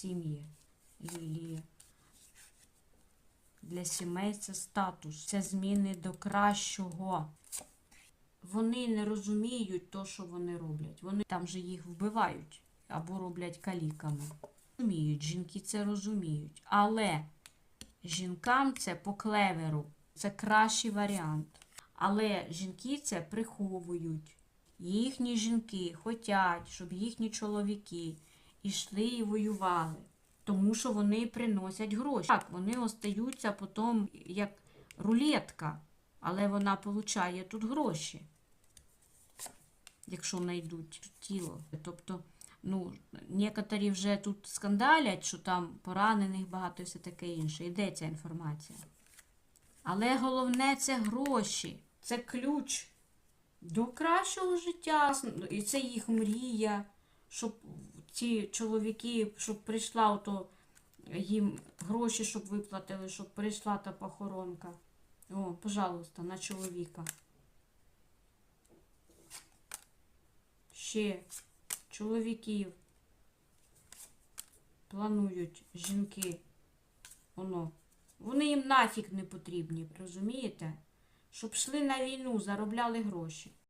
сім'ї. Лілія. Для сімей це статус, це зміни до кращого. Вони не розуміють то, що вони роблять. Вони там же їх вбивають або роблять каліками. Розуміють, жінки це розуміють. Але жінкам це по клеверу. Це кращий варіант. Але жінки це приховують. Їхні жінки хочуть, щоб їхні чоловіки йшли і воювали. Тому що вони приносять гроші. Так, вони остаються потім як рулетка, але вона получає тут гроші, якщо знайдуть тіло. Тобто, ну, некоторі вже тут скандалять, що там поранених багато і все таке інше. Іде ця інформація. Але головне це гроші, це ключ до кращого життя. І це їх мрія, щоб ці чоловіки, щоб прийшла ото їм гроші, щоб виплатили, щоб прийшла та похоронка. О, пожалуйста, на чоловіка. Ще чоловіків планують жінки. Воно. Вони їм нафіг не потрібні, розумієте? Щоб йшли на війну, заробляли гроші.